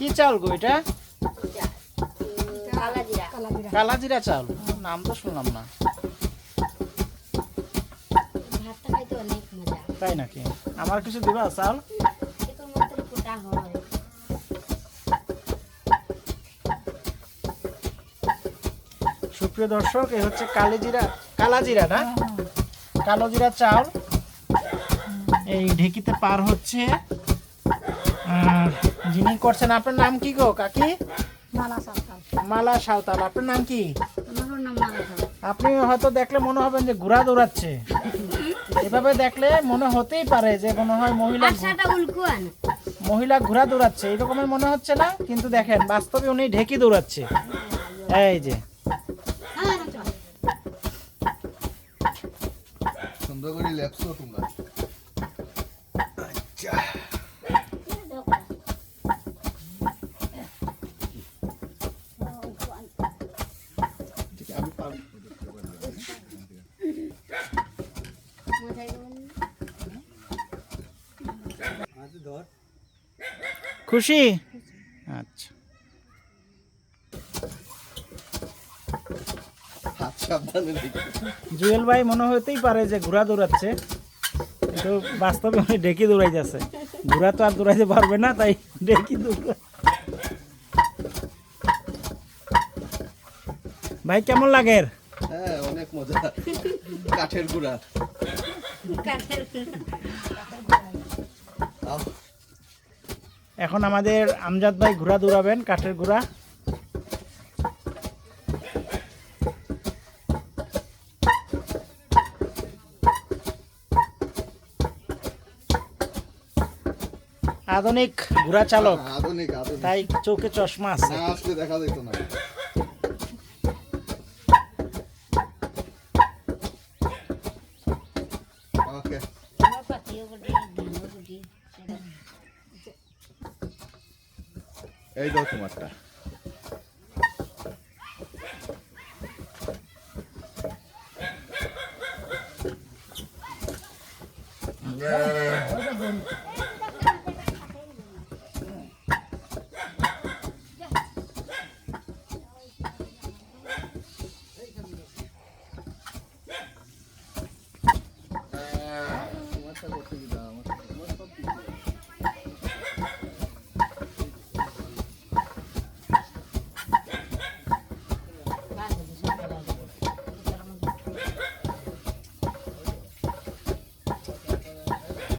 কি চাল গো এটা? কালা জিরা কালাজিরা চাল? নাম তো শুনলাম না। তাই নাকি? আমার কিছু দিবা চাল? এত মাত্র ফোটা হয়। সুপ্রিয় দর্শক এই হচ্ছে কালিজিরা কালাজিরা না? কালোজিরা চাল। এই ঢেকিতে পার হচ্ছে যিনি করছেন আপনার নাম কি গো কাকি? মালা সাঁওতাল। আপনার নাম কি? আপনি হয়তো দেখলে মনে হবেন যে ঘোড়া দৌড়াচ্ছে। এভাবে দেখলে মনে হতেই পারে যে মনে হয় মহিলা মহিলা ঘোড়া দৌড়াচ্ছে এরকমের মনে হচ্ছে না? কিন্তু দেখেন বাস্তবে উনি ঢেকি দৌড়াচ্ছে। এই যে। সুন্দর করে তোমরা আচ্ছা ঠিক আছে, আমি পারব। খুশি? আচ্ছা। জুয়েল ভাই মনে হতেই পারে যে ঘোড়া দৌড়াচ্ছে কিন্তু বাস্তবে উনি ডেকি দৌড়াই যাচ্ছে ঘোড়া তো আর দৌড়াইতে পারবে না তাই ডেকি দৌড়া ভাই কেমন লাগে? হ্যাঁ অনেক মজা। কাঠের গুড়া। আহ, এখন আমাদের আমজাদ ভাই ঘোড়া দৌড়াবেন কাঠের ঘোড়া। আধুনিক ঘোড়া চালক। আধুনিক তাই চোখে চশমা আছে। না আসলে দেখা যেত না। ওকে। এই দাও তোমারটা তোমারটা করতে দিতে